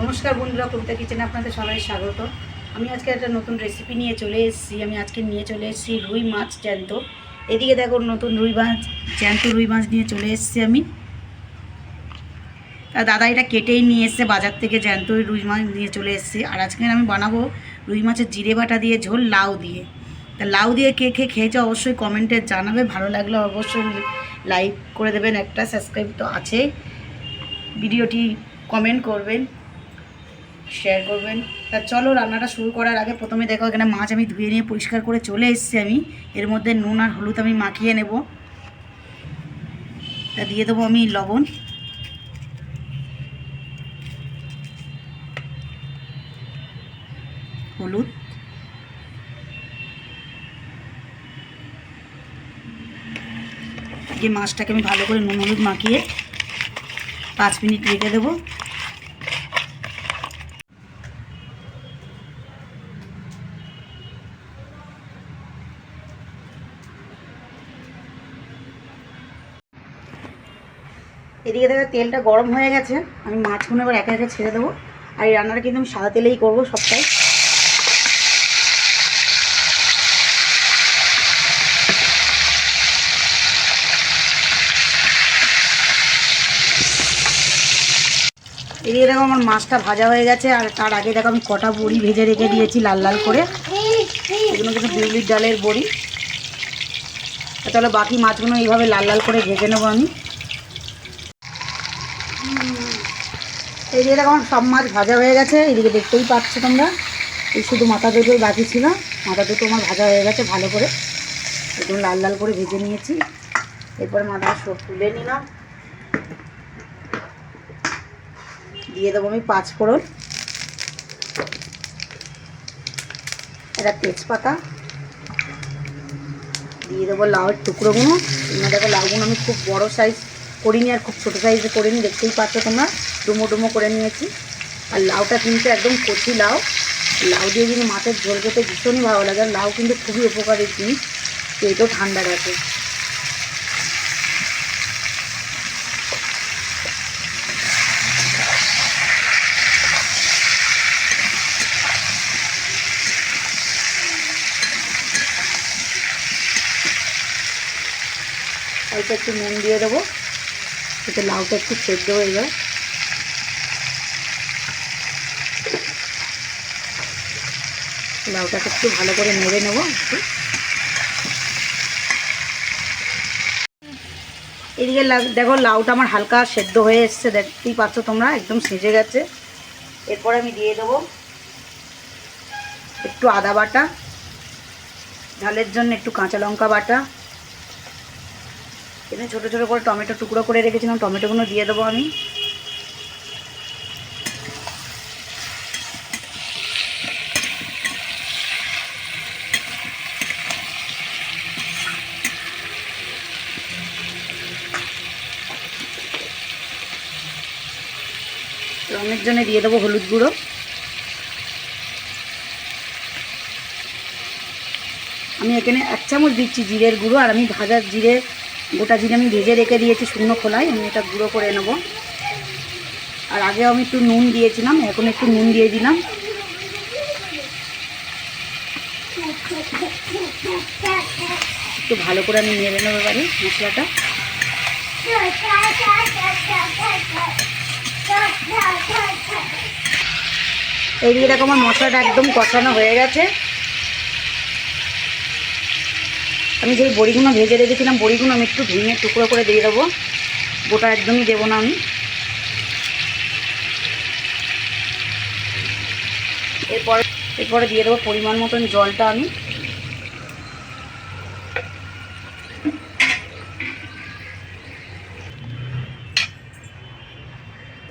নমস্কার বন্ধুরা, কবিতা কিচেনে আপনাদের সবাই স্বাগত। আমি আজকে একটা নতুন রেসিপি নিয়ে চলে এসেছি। আমি আজকে নিয়ে চলে এসেছি রুই মাছ জ্যান্ত। এদিকে দেখো নতুন রুই মাছ, জ্যান্ত রুই মাছ নিয়ে চলে এসেছি আমি। তা দাদা এটা কেটেই নিয়ে এসছে, বাজার থেকে জ্যান্ত রুই মাছ নিয়ে চলে এসেছি। আর আজকে আমি বানাবো রুই মাছের জিরে বাটা দিয়ে ঝোল, লাউ দিয়ে। তা লাউ দিয়ে কে কে খেয়েছে অবশ্যই কমেন্টে জানাবে। ভালো লাগলে অবশ্যই লাইক করে দেবেন। একটা সাবস্ক্রাইব তো আছে ভিডিওটি কমেন্ট করবেন। শেয়ার করবেন। তা চলো, রান্নাটা শুরু করার আগে প্রথমে দেখো, এখানে মাছ আমি ধুয়ে নিয়ে পরিষ্কার করে চলে এসেছি আমি। এর মধ্যে নুন আর হলুদ আমি মাখিয়ে নেব। তা দিয়ে দেবো আমি লবণ। হলুদ। মাছটাকে আমি ভালো করে নুন হলুদ মাখিয়ে পাঁচ মিনিট রেখে দেবো। এদিকে দেখো তেলটা গরম হয়ে গেছে, আমি মাছগুলো এবার একে একে ছেড়ে দেবো। আর এই রান্নাটা কিন্তু আমি সাদা তেলেই করব সবটাই। এদিকে দেখো আমার মাছটা ভাজা হয়ে গেছে, আর তার আগে দেখো আমি কটা বড়ি ভেজে রেখে দিয়েছি লাল লাল করে। এগুলো কিন্তু বিউলির ডালের বড়ি। তাহলে বাকি মাছগুলো এইভাবে লাল লাল করে ভেজে নেব আমি। এদিকে দেখো, আমার সব মাছ ভাজা হয়ে গেছে। এদিকে দেখতেই পাচ্ছ তোমরা। এই শুধু মাথা দুটোই বাকি ছিল। মাথা দুটো আমার ভাজা হয়ে গেছে ভালো করে। একদম লাল লাল করে ভেজে নিয়েছি। এরপরে মাথা সব তুলে নিলাম। দিয়ে দেবো আমি পাঁচ ফোড়ন। একটা তেজপাতা। দিয়ে দেবো লাউয়ের টুকরোগুলো এখানে দেখো লাউগুলো আমি খুব বড় সাইজ করিনি আর খুব ছোটো সাইজে করিনি, দেখতেই পাচ্ছ তোমরা। ডুমো ডুমো করে নিয়েছি। আর লাউটা কিন্তু একদম কচি লাউ। লাউ দিয়ে কিন্তু মাছের ঝোল খেতে ভীষণই ভালো লাগে। আর লাউ কিন্তু খুবই উপকারী জিনিস পেটও ঠান্ডা রাখে। অল্প একটু নুন দিয়ে দেবো। যাতে লাউটা একটু সেদ্ধ হয়ে যায়। লাউটাকে একটু ভালো করে নেড়ে নেব এদিকে দেখো লাউটা আমার হালকা সেদ্ধ হয়ে এসছে, দেখতেই পাচ্ছ তোমরা, একদম সেজে গেছে। এরপর আমি দিয়ে দেবো একটু আদা বাটা, ঝালের জন্য একটু কাঁচা লঙ্কা বাটা। এখানে ছোটো ছোটো করে টমেটো টুকরো করে রেখেছিলাম, টমেটোগুলো দিয়ে দেবো আমি। রঙের জন্য দিয়ে দেবো হলুদ গুঁড়ো। আমি এখানে এক চামচ দিচ্ছি জিরের গুঁড়ো, আর আমি ভাজার জিরে গোটা জিরে আমি ভেজে রেখে দিয়েছি শুকনো খোলায়, আমি এটা গুঁড়ো করে নেব। আর আগে আমি একটু নুন দিয়েছিলাম, এখন একটু নুন দিয়ে দিলাম। একটু ভালো করে আমি নেড়ে নেব এবারে মশলাটা। এইদিকে দেখো আমার মশলাটা একদম কষানো হয়ে গেছে। আমি যেই বড়িগুলো ভেজে রেখেছিলাম, বড়িগুলো আমি একটু ভেঙে টুকরো করে দিয়ে দেবো। গোটা একদমই দেবো না আমি। এরপর, এরপরে দিয়ে দেবো পরিমাণ মতন জলটা আমি।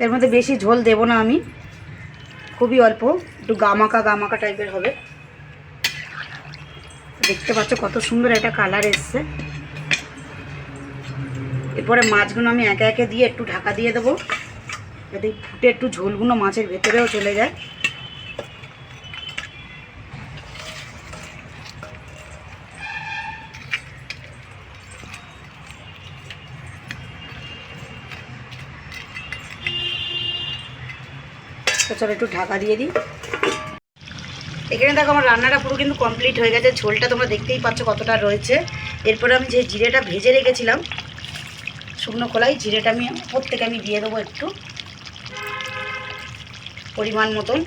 এর মধ্যে বেশি ঝোল দেবো না আমি। খুবই অল্প, একটু গামাকা গামাকা টাইপের হবে। দেখতে পাচ্ছ কত সুন্দর একটা কালার এসছে। এরপরে মাছগুলো আমি একে একে দিয়ে একটু ঢাকা দিয়ে দেবো। যাতে ফুটে একটু ঝোলগুলো মাছের ভেতরেও চলে যায়। চলো একটু ঢাকা দিয়ে দিই। এখানে দেখো আমার রান্নাটা পুরো কিন্তু কমপ্লিট হয়ে গেছে। ঝোলটা তোমরা দেখতেই পাচ্ছ কতটা রয়েছে। এরপরে আমি যে জিরেটা ভেজে রেখেছিলাম, শুকনো খোলাই জিরেটা আমি ওপর থেকে আমি দিয়ে দেবো একটু পরিমাণ মতন।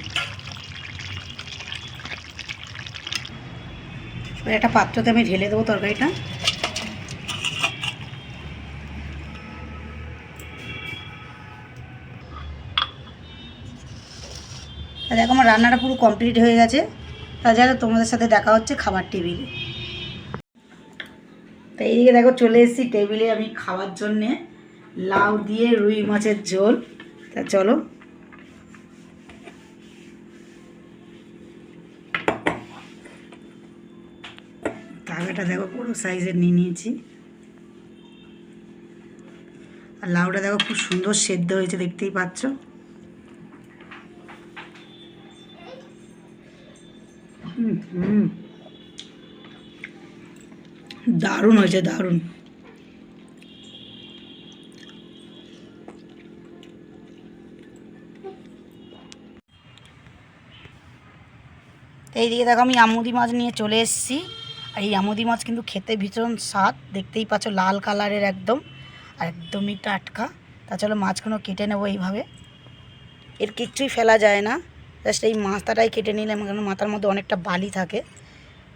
একটা পাত্রতে আমি ঢেলে দেবো তরকারিটা। তা দেখো আমার রান্নাটা পুরো কমপ্লিট হয়ে গেছে। তাছাড়া তোমাদের সাথে দেখা হচ্ছে খাবার টেবিলে তো এইদিকে দেখো চলে এসেছি টেবিলে আমি খাওয়ার জন্যে। লাউ দিয়ে রুই মাছের ঝোল। তা চলো। তাগাটা দেখো পুরো সাইজের নিয়ে নিয়েছি। আর লাউটা দেখো খুব সুন্দর সেদ্ধ হয়েছে, দেখতেই পাচ্ছ। দারুণ হয়েছে, দারুণ। এইদিকে দেখো আমি আমুদি মাছ নিয়ে চলে এসেছি। আর এই আমুদি মাছ কিন্তু খেতে ভীষণ স্বাদ, দেখতেই পাচ্ছ লাল কালারের একদম, আর একদমই টাটকা। তা চলো মাছগুলো কেটে নেব এইভাবে। এর কিচ্ছুই ফেলা যায় না। জাস্ট এই মাথাটাই কেটে নিলাম কারণ মাথার মধ্যে অনেকটা বালি থাকে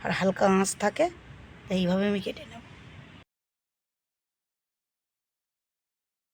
আর হালকা আঁশ থাকে, এইভাবে আমি কেটে